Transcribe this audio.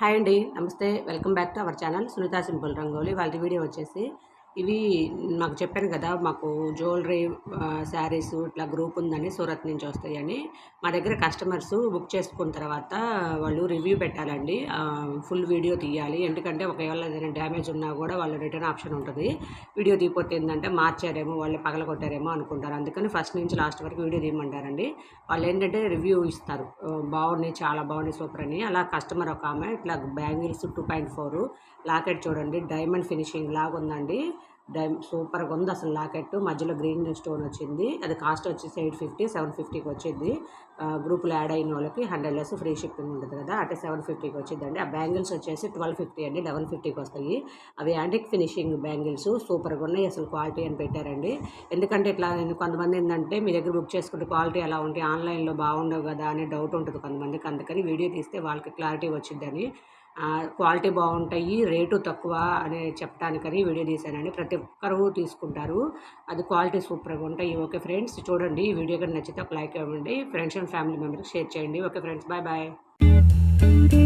Hi అండి నమస్తే. Welcome back to our channel Sunitha simple rangoli. వాళ్ళ వీడియో వచ్చేసి ఇవి మాకు చెప్పాను కదా మాకు జ్యువెలరీ శారీస్ ఇట్లా గ్రూప్ ఉందని సూరత్ నుంచి వస్తాయని. మా దగ్గర కస్టమర్స్ బుక్ చేసుకున్న తర్వాత వాళ్ళు రివ్యూ పెట్టాలండి. ఫుల్ వీడియో తీయాలి. ఎందుకంటే ఒకవేళ ఏదైనా డ్యామేజ్ ఉన్నా కూడా వాళ్ళు రిటర్న్ ఆప్షన్ ఉంటుంది. వీడియో తీయపోతే ఏంటంటే మార్చారేమో వాళ్ళు పగల కొట్టారేమో అనుకుంటారు. అందుకని ఫస్ట్ నుంచి లాస్ట్ వరకు వీడియో తీయమంటారండి. వాళ్ళు ఏంటంటే రివ్యూ ఇస్తారు. బాగున్నాయి చాలా బాగున్నాయి సూపర్ అని. అలా కస్టమర్ ఒక ఆమె ఇట్లా bangles two point four locket చూడండి డైమండ్ ఫినిషింగ్ లాగా ఉందండి డై సూపర్గా ఉంది అసలు లాకెట్ మధ్యలో గ్రీన్ స్టోన్ వచ్చింది. అది కాస్ట్ వచ్చేసి ఎయిట్ ఫిఫ్టీ సెవెన్ ఫిఫ్టీకి వచ్చింది. గ్రూప్లో యాడ్ అయిన వాళ్ళకి హండ్రెడ్ లెస్ ఫ్రీ షిప్పింగ్ ఉంటుంది కదా అంటే సెవెన్ ఫిఫ్టీకి వచ్చిందండి. ఆ బ్యాంగిల్స్ వచ్చేసి ట్వెల్వ్ ఫిఫ్టీ అండి లెవెన్ ఫిఫ్టీకి వస్తాయి. అవి యాంటిక్ ఫినిషింగ్ బ్యాంగిల్స్ సూపర్గా ఉన్నాయి అసలు క్వాలిటీ అని పెట్టారండి. ఎందుకంటే ఇట్లా నేను కొంతమంది ఏంటంటే మీ దగ్గర బుక్ చేసుకుంటే క్వాలిటీ ఎలా ఉంటాయి ఆన్లైన్లో బాగుండవు కదా అనే డౌట్ ఉంటుంది కొంతమందికి. అందుకని వీడియో తీస్తే వాళ్ళకి క్లారిటీ వచ్చిందని క్వాలిటీ బాగుంటాయి రేటు తక్కువ అని చెప్పడానికని వీడియో తీశానండి. ప్రతి ఒక్కరు తీసుకుంటారు. అది క్వాలిటీ సూపర్గా ఉంటాయి. ఓకే ఫ్రెండ్స్ చూడండి. ఈ వీడియో కానీ నచ్చితే ఒక లైక్ ఇవ్వండి. ఫ్రెండ్స్ అండ్ ఫ్యామిలీ మెంబర్కి షేర్ చేయండి. Okay friends bye bye.